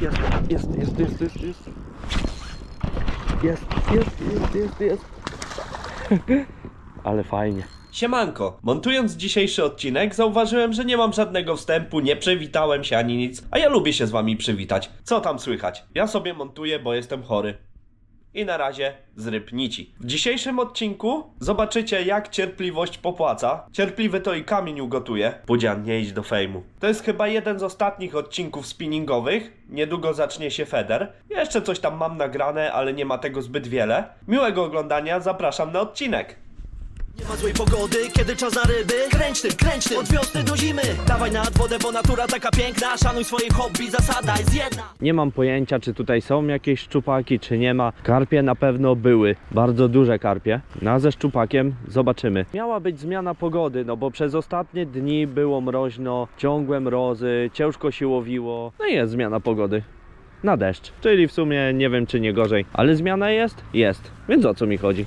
Jest, jest, jest, jest, jest, jest. Jest, jest, jest, jest, jest. Ale fajnie. Siemanko, montując dzisiejszy odcinek zauważyłem, że nie mam żadnego wstępu, nie przywitałem się ani nic, a ja lubię się z wami przywitać. Co tam słychać? Ja sobie montuję, bo jestem chory. I na razie zryb nici. W dzisiejszym odcinku zobaczycie jak cierpliwość popłaca. Cierpliwy to i kamień ugotuje. Pudzian, nie idź do fejmu. To jest chyba jeden z ostatnich odcinków spinningowych. Niedługo zacznie się Feder. Jeszcze coś tam mam nagrane, ale nie ma tego zbyt wiele. Miłego oglądania, zapraszam na odcinek. Nie ma złej pogody, kiedy czas na ryby Kręć tym, kręć od wiosny do zimy Dawaj nad wodę, bo natura taka piękna Szanuj swoje hobby, zasada jest jedna Nie mam pojęcia, czy tutaj są jakieś szczupaki, czy nie ma. Karpie na pewno były, bardzo duże karpie. No ze szczupakiem zobaczymy. Miała być zmiana pogody, no bo przez ostatnie dni było mroźno, ciągłe mrozy, ciężko się łowiło. No i jest zmiana pogody. Na deszcz, czyli w sumie nie wiem czy nie gorzej, ale zmiana jest? Jest, więc o co mi chodzi?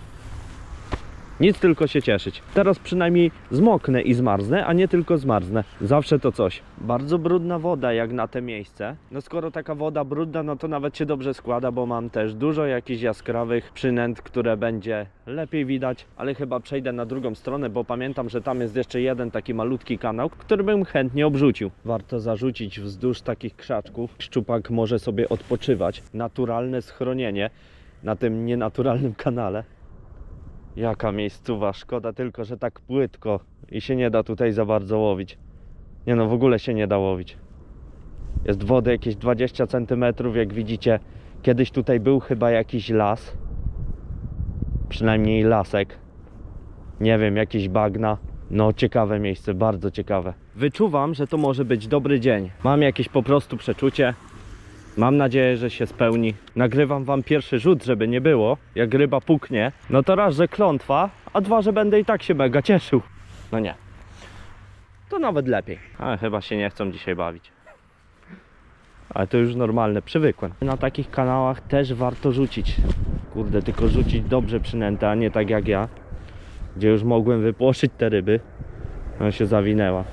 Nic tylko się cieszyć. Teraz przynajmniej zmoknę i zmarznę, a nie tylko zmarznę. Zawsze to coś. Bardzo brudna woda jak na te miejsce. No skoro taka woda brudna, no to nawet się dobrze składa, bo mam też dużo jakichś jaskrawych przynęt, które będzie lepiej widać, ale chyba przejdę na drugą stronę, bo pamiętam, że tam jest jeszcze jeden taki malutki kanał, który bym chętnie obrzucił. Warto zarzucić wzdłuż takich krzaczków. Szczupak może sobie odpoczywać. Naturalne schronienie na tym nienaturalnym kanale. Jaka miejscowa, szkoda tylko, że tak płytko i się nie da tutaj za bardzo łowić. Nie no, w ogóle się nie da łowić. Jest wody jakieś 20 cm, jak widzicie. Kiedyś tutaj był chyba jakiś las. Przynajmniej lasek. Nie wiem, jakieś bagna. No, ciekawe miejsce, bardzo ciekawe. Wyczuwam, że to może być dobry dzień. Mam jakieś po prostu przeczucie. Mam nadzieję, że się spełni. Nagrywam wam pierwszy rzut, żeby nie było. Jak ryba puknie, no to raz, że klątwa, a dwa, że będę i tak się mega cieszył. No nie. To nawet lepiej. Ale chyba się nie chcą dzisiaj bawić. Ale to już normalne, przywykłem. Na takich kanałach też warto rzucić. Kurde, tylko rzucić dobrze przynęte, a nie tak jak ja. Gdzie już mogłem wypłoszyć te ryby. Ona się zawinęła.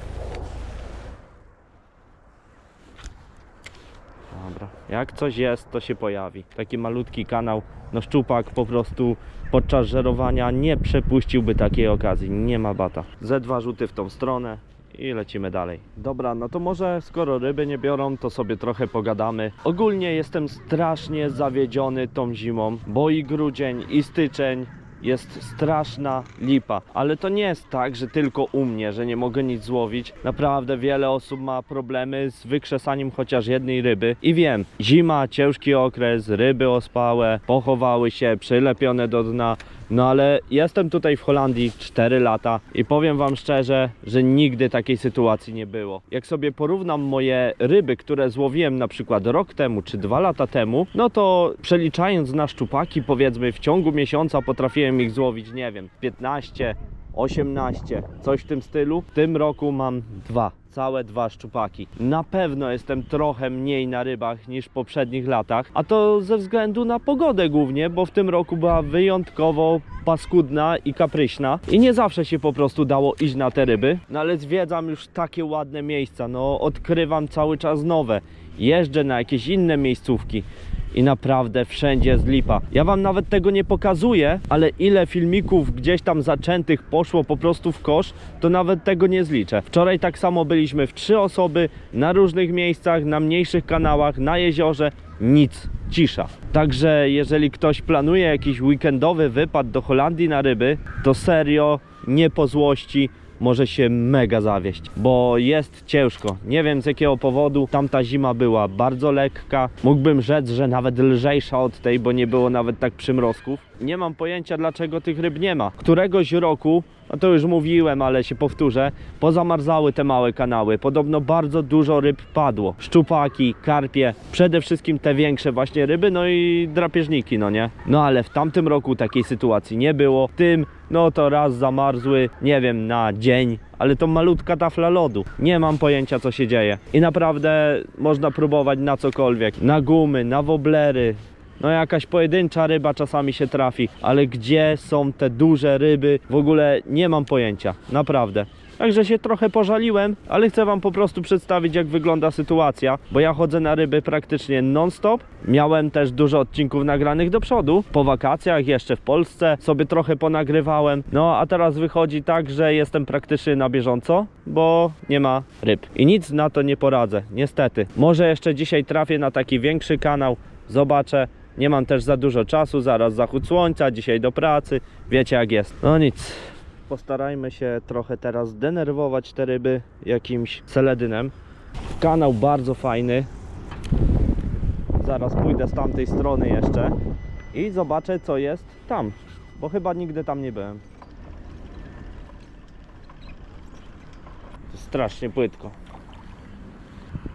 Dobra. Jak coś jest, to się pojawi. Taki malutki kanał. No szczupak po prostu podczas żerowania nie przepuściłby takiej okazji. Nie ma bata. Ze dwa rzuty w tą stronę i lecimy dalej. Dobra, no to może skoro ryby nie biorą, to sobie trochę pogadamy. Ogólnie jestem strasznie zawiedziony tą zimą, bo i grudzień, i styczeń jest straszna lipa. Ale to nie jest tak, że tylko u mnie, że nie mogę nic złowić. Naprawdę wiele osób ma problemy z wykrzesaniem chociaż jednej ryby. I wiem, zima, ciężki okres, ryby ospałe, pochowały się, przylepione do dna. No ale jestem tutaj w Holandii 4 lata i powiem wam szczerze, że nigdy takiej sytuacji nie było. Jak sobie porównam moje ryby, które złowiłem na przykład rok temu czy dwa lata temu, no to przeliczając na szczupaki, powiedzmy w ciągu miesiąca potrafiłem ich złowić, nie wiem, 15, 18, coś w tym stylu. W tym roku mam dwa, całe dwa szczupaki. Na pewno jestem trochę mniej na rybach niż w poprzednich latach, a to ze względu na pogodę głównie, bo w tym roku była wyjątkowo paskudna i kapryśna i nie zawsze się po prostu dało iść na te ryby. No ale zwiedzam już takie ładne miejsca, no odkrywam cały czas nowe. Jeżdżę na jakieś inne miejscówki i naprawdę wszędzie jest lipa. Ja wam nawet tego nie pokazuję, ale ile filmików gdzieś tam zaczętych poszło po prostu w kosz, to nawet tego nie zliczę. Wczoraj tak samo byliśmy w trzy osoby na różnych miejscach, na mniejszych kanałach, na jeziorze. Nic, cisza. Także jeżeli ktoś planuje jakiś weekendowy wypad do Holandii na ryby, to serio, nie po złości, może się mega zawieść, bo jest ciężko. Nie wiem z jakiego powodu. Tamta zima była bardzo lekka. Mógłbym rzec, że nawet lżejsza od tej, bo nie było nawet tak przymrozków. Nie mam pojęcia dlaczego tych ryb nie ma. Któregoś roku, no to już mówiłem, ale się powtórzę, pozamarzały te małe kanały. Podobno bardzo dużo ryb padło. Szczupaki, karpie, przede wszystkim te większe właśnie ryby, no i drapieżniki, no nie? No ale w tamtym roku takiej sytuacji nie było. W tym no to raz zamarzły, nie wiem, na dzień, ale to malutka tafla lodu. Nie mam pojęcia, co się dzieje. I naprawdę można próbować na cokolwiek. Na gumy, na woblery. No jakaś pojedyncza ryba czasami się trafi, ale gdzie są te duże ryby? W ogóle nie mam pojęcia, naprawdę. Także się trochę pożaliłem, ale chcę Wam po prostu przedstawić, jak wygląda sytuacja, bo ja chodzę na ryby praktycznie non-stop. Miałem też dużo odcinków nagranych do przodu. Po wakacjach, jeszcze w Polsce, sobie trochę ponagrywałem. No a teraz wychodzi tak, że jestem praktycznie na bieżąco, bo nie ma ryb. I nic na to nie poradzę, niestety. Może jeszcze dzisiaj trafię na taki większy kanał, zobaczę. Nie mam też za dużo czasu, zaraz zachód słońca, dzisiaj do pracy. Wiecie jak jest. No nic. Postarajmy się trochę teraz denerwować te ryby jakimś seledynem. Kanał bardzo fajny. Zaraz pójdę z tamtej strony jeszcze i zobaczę co jest tam, bo chyba nigdy tam nie byłem. Strasznie płytko.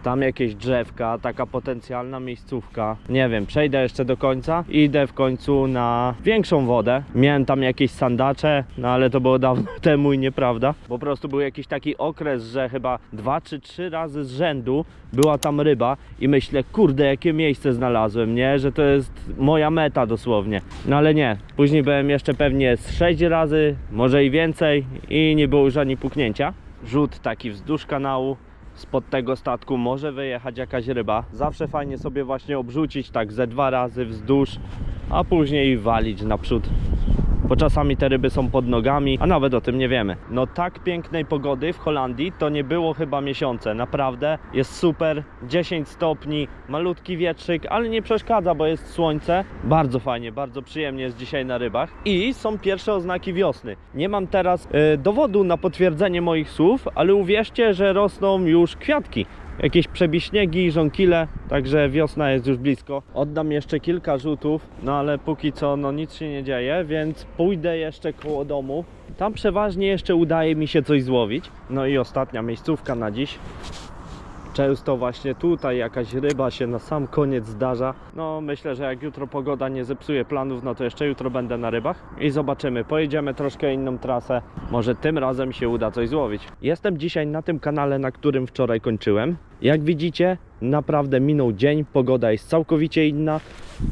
Tam jakieś drzewka, taka potencjalna miejscówka. Nie wiem, przejdę jeszcze do końca i idę w końcu na większą wodę. Miałem tam jakieś sandacze, no ale to było dawno temu i nieprawda. Po prostu był jakiś taki okres, że chyba dwa czy trzy razy z rzędu była tam ryba i myślę, kurde, jakie miejsce znalazłem, nie? Że to jest moja meta dosłownie. No ale nie. Później byłem jeszcze pewnie z sześć razy, może i więcej i nie było już ani puknięcia. Rzut taki wzdłuż kanału spod tego statku może wyjechać jakaś ryba. Zawsze fajnie sobie właśnie obrzucić tak ze dwa razy wzdłuż, a później walić naprzód. Bo czasami te ryby są pod nogami, a nawet o tym nie wiemy. No tak pięknej pogody w Holandii to nie było chyba miesiące. Naprawdę jest super. 10 stopni, malutki wietrzyk, ale nie przeszkadza, bo jest słońce. Bardzo fajnie, bardzo przyjemnie jest dzisiaj na rybach. I są pierwsze oznaki wiosny. Nie mam teraz e, dowodu na potwierdzenie moich słów, ale uwierzcie, że rosną już kwiatki. Jakieś przebiśniegi, żonkile, także wiosna jest już blisko. Oddam jeszcze kilka rzutów, no ale póki co no nic się nie dzieje, więc pójdę jeszcze koło domu. Tam przeważnie jeszcze udaje mi się coś złowić. No i ostatnia miejscówka na dziś. Często właśnie tutaj jakaś ryba się na sam koniec zdarza. No myślę, że jak jutro pogoda nie zepsuje planów, no to jeszcze jutro będę na rybach i zobaczymy. Pojedziemy troszkę inną trasę. Może tym razem się uda coś złowić. Jestem dzisiaj na tym kanale, na którym wczoraj kończyłem. Jak widzicie, naprawdę minął dzień, pogoda jest całkowicie inna.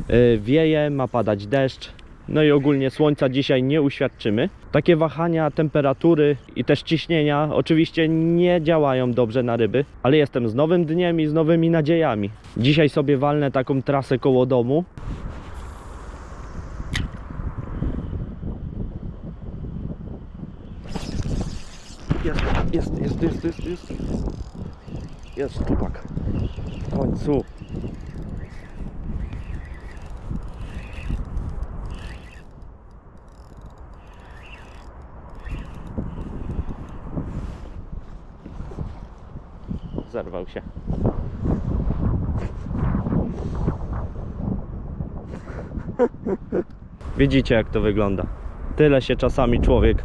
Yy, wieje, ma padać deszcz. No i ogólnie słońca dzisiaj nie uświadczymy. Takie wahania temperatury i też ciśnienia oczywiście nie działają dobrze na ryby, ale jestem z nowym dniem i z nowymi nadziejami. Dzisiaj sobie walnę taką trasę koło domu. Jest, jest, jest, jest, jest, jest. Jest szczupak. W końcu. Zerwał się. Widzicie jak to wygląda. Tyle się czasami człowiek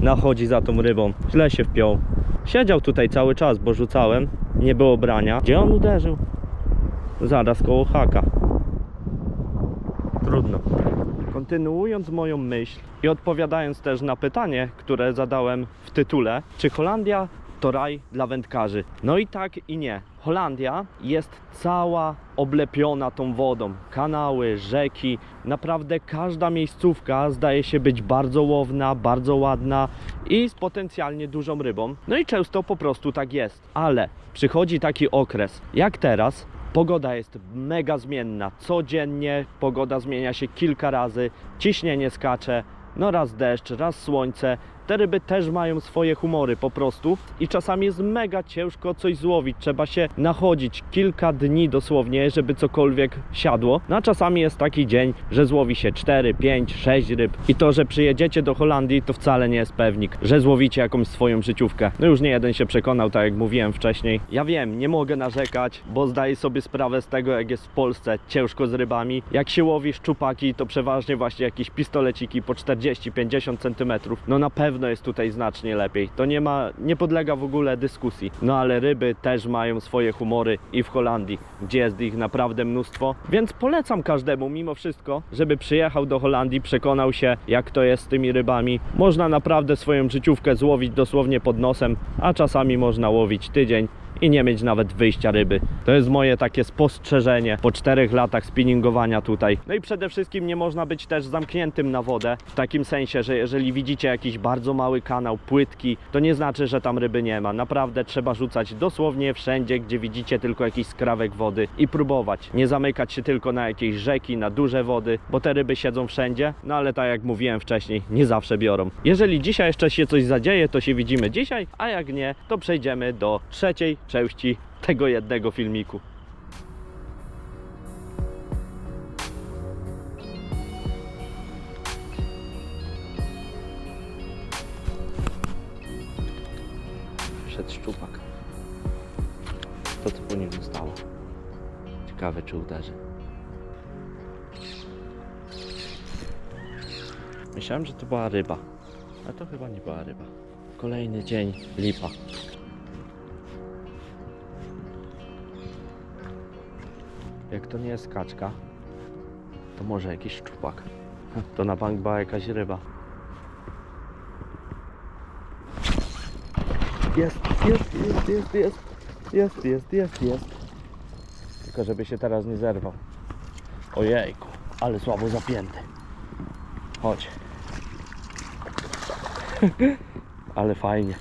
nachodzi za tą rybą. Źle się wpiął. Siedział tutaj cały czas, bo rzucałem. Nie było brania. Gdzie on uderzył? Zaraz koło haka. Trudno. Kontynuując moją myśl i odpowiadając też na pytanie, które zadałem w tytule, czy Holandia to raj dla wędkarzy? No i tak i nie. Holandia jest cała oblepiona tą wodą. Kanały, rzeki, naprawdę każda miejscówka zdaje się być bardzo łowna, bardzo ładna i z potencjalnie dużą rybą. No i często po prostu tak jest. Ale przychodzi taki okres, jak teraz, Pogoda jest mega zmienna. Codziennie pogoda zmienia się kilka razy, ciśnienie skacze, no raz deszcz, raz słońce. Te ryby też mają swoje humory po prostu i czasami jest mega ciężko coś złowić. Trzeba się nachodzić kilka dni dosłownie, żeby cokolwiek siadło. No a czasami jest taki dzień, że złowi się 4, 5, 6 ryb. I to, że przyjedziecie do Holandii, to wcale nie jest pewnik, że złowicie jakąś swoją życiówkę. No już nie jeden się przekonał, tak jak mówiłem wcześniej. Ja wiem, nie mogę narzekać, bo zdaję sobie sprawę z tego, jak jest w Polsce ciężko z rybami. Jak się łowi szczupaki, to przeważnie właśnie jakieś pistoleciki po 40-50 cm. No na pewno jest tutaj znacznie lepiej. To nie ma, nie podlega w ogóle dyskusji. No ale ryby też mają swoje humory i w Holandii, gdzie jest ich naprawdę mnóstwo. Więc polecam każdemu mimo wszystko, żeby przyjechał do Holandii, przekonał się jak to jest z tymi rybami. Można naprawdę swoją życiówkę złowić dosłownie pod nosem, a czasami można łowić tydzień i nie mieć nawet wyjścia ryby. To jest moje takie spostrzeżenie po czterech latach spinningowania tutaj. No i przede wszystkim nie można być też zamkniętym na wodę, w takim sensie, że jeżeli widzicie jakiś bardzo mały kanał, płytki, to nie znaczy, że tam ryby nie ma. Naprawdę trzeba rzucać dosłownie wszędzie, gdzie widzicie tylko jakiś skrawek wody i próbować. Nie zamykać się tylko na jakieś rzeki, na duże wody, bo te ryby siedzą wszędzie, no ale tak jak mówiłem wcześniej, nie zawsze biorą. Jeżeli dzisiaj jeszcze się coś zadzieje, to się widzimy dzisiaj, a jak nie, to przejdziemy do trzeciej części tego jednego filmiku. Przed szczupak. To co po nim zostało. Ciekawe czy uderzy. Myślałem, że to była ryba. A to chyba nie była ryba. Kolejny dzień lipa. To nie jest kaczka, to może jakiś szczupak. To na bank była jakaś ryba. Jest, jest, jest, jest, jest, jest, jest, jest, jest. Tylko żeby się teraz nie zerwał. Ojejku, ale słabo zapięty. Chodź. ale fajnie.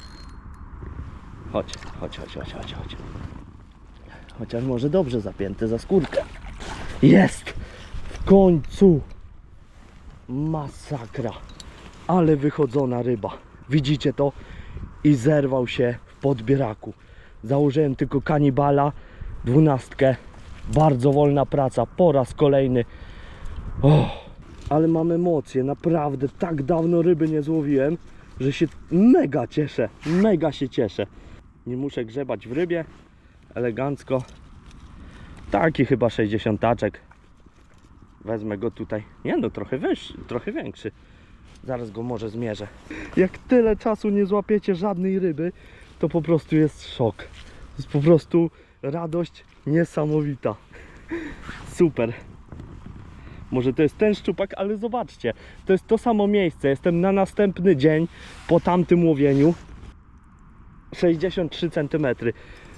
Chodź, chodź, chodź, chodź, chodź, chodź. Chociaż może dobrze zapięty za skórkę. Jest! W końcu! Masakra! Ale wychodzona ryba. Widzicie to? I zerwał się w podbieraku. Założyłem tylko kanibala, dwunastkę. Bardzo wolna praca, po raz kolejny. Oh, ale mam emocje, naprawdę tak dawno ryby nie złowiłem, że się mega cieszę, mega się cieszę. Nie muszę grzebać w rybie, elegancko. Taki chyba 60 taczek. Wezmę go tutaj. Nie no, trochę wyższy, trochę większy. Zaraz go może zmierzę. Jak tyle czasu nie złapiecie żadnej ryby, to po prostu jest szok. To jest po prostu radość niesamowita. Super. Może to jest ten szczupak, ale zobaczcie, to jest to samo miejsce. Jestem na następny dzień po tamtym łowieniu. 63 cm.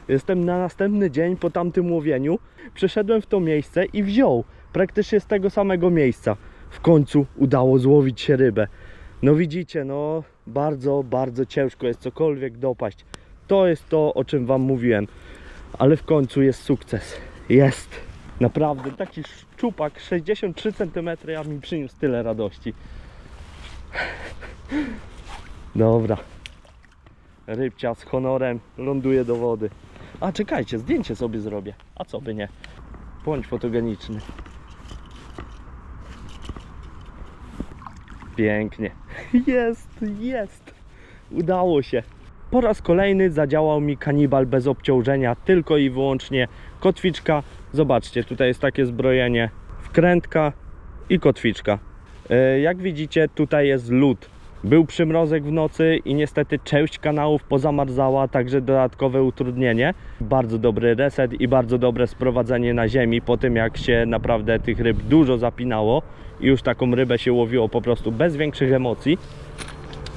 Jestem na następny dzień po tamtym łowieniu. Przeszedłem w to miejsce i wziął praktycznie z tego samego miejsca. W końcu udało złowić się rybę. No widzicie, no bardzo, bardzo ciężko jest cokolwiek dopaść. To jest to, o czym Wam mówiłem. Ale w końcu jest sukces. Jest. Naprawdę, taki szczupak 63 cm, a mi przyniósł tyle radości. Dobra. Rybcia z honorem ląduje do wody. A czekajcie, zdjęcie sobie zrobię. A co by nie? Bądź fotogeniczny. Pięknie. Jest, jest. Udało się. Po raz kolejny zadziałał mi kanibal bez obciążenia, tylko i wyłącznie kotwiczka. Zobaczcie, tutaj jest takie zbrojenie, wkrętka i kotwiczka. E, Jak widzicie, tutaj jest lód. Był przymrozek w nocy i niestety część kanałów pozamarzała, także dodatkowe utrudnienie. Bardzo dobry reset i bardzo dobre sprowadzenie na ziemi po tym jak się naprawdę tych ryb dużo zapinało i już taką rybę się łowiło po prostu bez większych emocji.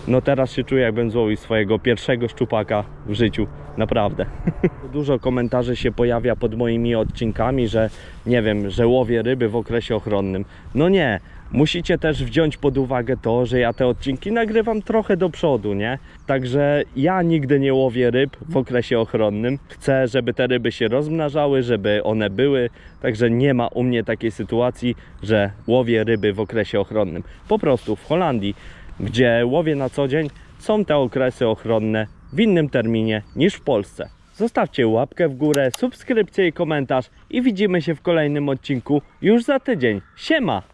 No teraz się czuję jakbym złowił swojego pierwszego szczupaka w życiu, naprawdę. Dużo komentarzy się pojawia pod moimi odcinkami, że nie wiem, że łowię ryby w okresie ochronnym. No nie, musicie też wziąć pod uwagę to, że ja te odcinki nagrywam trochę do przodu, nie? Także ja nigdy nie łowię ryb w okresie ochronnym. Chcę, żeby te ryby się rozmnażały, żeby one były, także nie ma u mnie takiej sytuacji, że łowię ryby w okresie ochronnym. Po prostu w Holandii gdzie łowię na co dzień, są te okresy ochronne w innym terminie niż w Polsce. Zostawcie łapkę w górę, subskrypcję i komentarz i widzimy się w kolejnym odcinku już za tydzień. Siema!